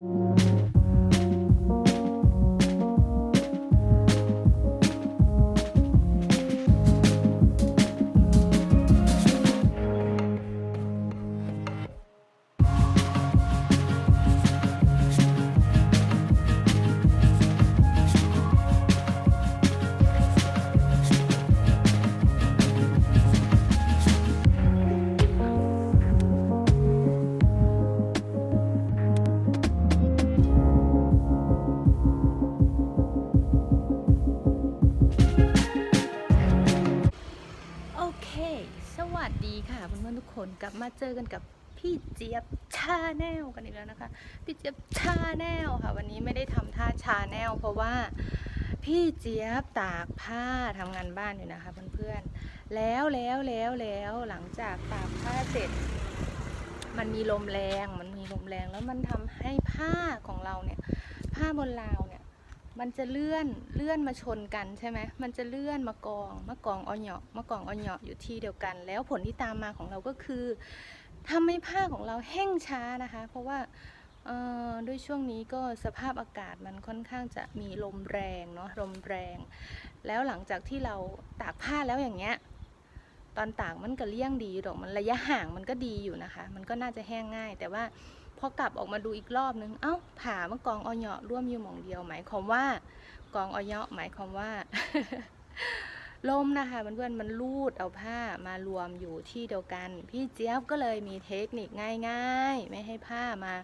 Música วัสดีค่ะเพื่อนๆทุกคนกลับมาเจอกันกับพี่เจี๊ยบชาแนลกันอีกแล้วนะคะ พี่เจี๊ยบชาแนลค่ะ วันนี้ไม่ได้ทำท่าชาแนลเพราะว่าพี่เจี๊ยบตากผ้าทำงานบ้านอยู่นะคะเพื่อนๆแล้วแล้วแล้วแล้วหลังจากตากผ้าเสร็จ มันมีลมแรงมันมีลมแรงแล้วมันทำให้ผ้าของเราเนี่ยผ้าบนราวเนี่ย มันจะเลื่อนเลื่อนมาชนกันใช่ไหมมันจะเลื่อนมากองมากองออเหยาะมากองออเหยาะอยู่ที่เดียวกัน แล้วผลที่ตามมาของเราก็คือทำให้ผ้าของเราแห้งช้านะคะ เพราะว่าด้วยช่วงนี้ก็สภาพอากาศมันค่อนข้างจะมีลมแรงเนาะลมแรง แล้วหลังจากที่เราตากผ้าแล้วอย่างเงี้ย ตอนตากมันก็เลี่ยงดีอยู่ดอกมันระยะห่างมันก็ดีอยู่นะคะ มันก็น่าจะแห้งง่าย แต่ว่าพอกลับออกมาดูอีกรอบนึง เอ้า ผ่ามากองอเหยะร่วมอยู่หม่องเดียว หมายความว่ากองอเหยะหมายความว่าลมนะคะเพื่อนๆมันลูดเอาผ้ามารวมอยู่ที่เดียวกัน พี่เจี๊ยบก็เลยมีเทคนิคง่ายๆ ไม่ให้ผ้ามา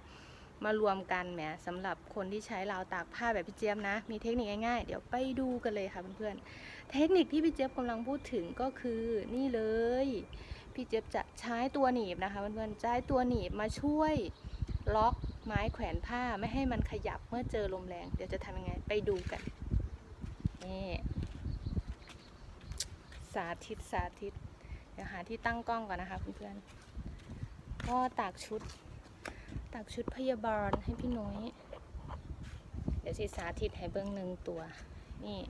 มารวมกันแหมสำหรับคนที่ใช้ราวตากผ้าแบบพี่เจี๊ยบนะ มีเทคนิคง่ายๆ เดี๋ยวไปดูกันเลยค่ะเพื่อนๆ เทคนิคที่พี่เจี๊ยบกำลังพูดถึงก็คือนี่เลย พี่เจี๊ยบจะใช้ตัวหนีบนะคะเพื่อนๆใช้ตัวหนีบมาช่วยล็อกไม้แขวนผ้าไม่ให้มันขยับเมื่อเจอลมแรง เดี๋ยวจะทำยังไงไปดูกันนี่สาธิตสาธิต เดี๋ยวหาที่ตั้งกล้องก่อนนะคะเพื่อนๆก็ตากชุดตากชุดพยาบาลให้พี่น้อย เดี๋ยวสิสาธิตให้เบื้องหนึ่งตัว นี่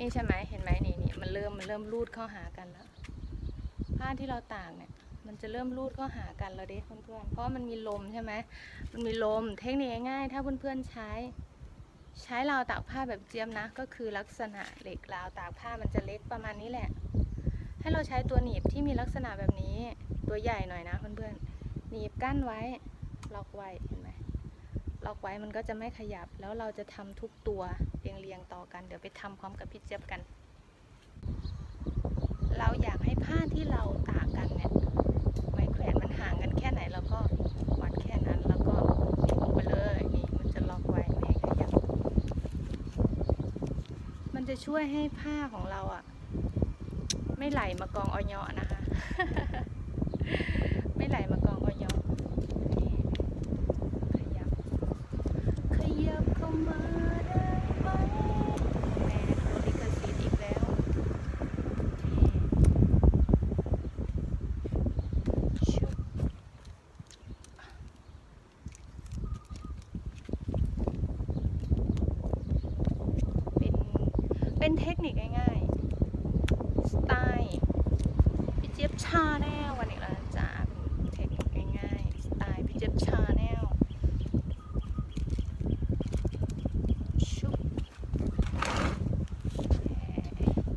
นี่ใช่ไหมเห็นไหมนี่นี่มันเริ่มมันเริ่มรูดเข้าหากันแล้วผ้าที่เราตากเนี่ยมันจะเริ่มรูดเข้าหากันแล้วเด้เพื่อนๆเพราะมันมีลมใช่ไหมมันมีลมเทคนิคง่ายๆถ้าเพื่อนๆใช้ ใช้ราวตากผ้าแบบเจียมนะ ก็คือลักษณะเหล็กราวตากผ้ามันจะเล็กประมาณนี้แหละ ให้เราใช้ตัวหนีบที่มีลักษณะแบบนี้ตัวใหญ่หน่อยนะเพื่อนๆหนีบกั้นไว้ล็อกไว้เห็นไหม ล็อกไว้มันก็จะไม่ขยับ แล้วเราจะทำทุกตัวเรียงเรียงๆต่อกัน เดี๋ยวไปทำพร้อมกับพี่เจี๊ยบกัน เราอยากให้ผ้าที่เราตากกันเนี่ยไม้แขวนมันห่างกันแค่ไหนเราก็วัดแค่นั้นแล้วก็ติดลงไปเลยนี่มันจะล็อกไว้ไม่ให้ขยับ มันจะช่วยให้ผ้าของเราอะ ไม่ไหลมากองออยอนะคะ ไม่ไหลมากองออยอนี่ขยับ ขยับเข้ามาได้ไหมแหมโดนลิขสิทธิ์อีกแล้วนี่ชุบเป็น เป็นเทคนิคง่ายๆ สไตล์พี่เจี๊ยบชาแนลวันนี้แล้วนะจ๊ะเป็นเทคนิคง่ายๆ สไตล์พี่เจี๊ยบชาแนล ชุบ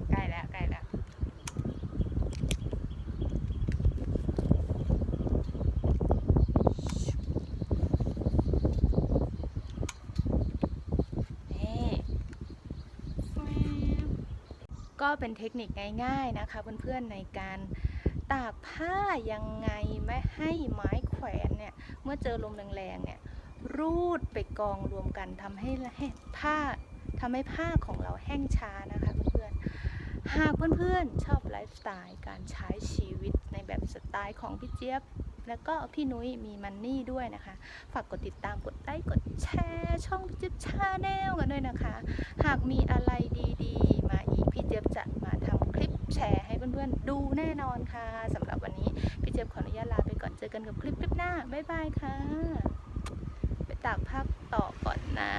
ใกล้แล้วใกล้แล้วชุบนี่แฟบ ก็เป็นเทคนิคง่ายๆนะคะเพื่อนๆในการตากผ้ายังไงไม่ให้ไม้แขวนเนี่ยเมื่อเจอลมแรงๆเนี่ยรูดไปกองรวมกันทำให้ผ้าทำให้ผ้าของเราแห้งช้านะคะเพื่อนๆหากเพื่อนๆชอบไลฟ์สไตล์การใช้ชีวิตในแบบสไตล์ของพี่เจี๊ยบแล้วก็พี่นุ้ยมีมันนี่ด้วยนะคะ ฝากกดติดตามกดไลค์กดแชร์ ช่องพี่เจี๊ยบชาแนลกันด้วยนะคะ หากมีอะไรดีๆ พี่เจี๊ยบจะมาทำคลิปแชร์ให้เพื่อนๆดูแน่นอนค่ะสำหรับวันนี้พี่เจี๊ยบขออนุญาตลาไปก่อนเจอกันกับคลิปคลิปหน้าบ๊ายบายค่ะ ไปตากผ้าต่อก่อนนะ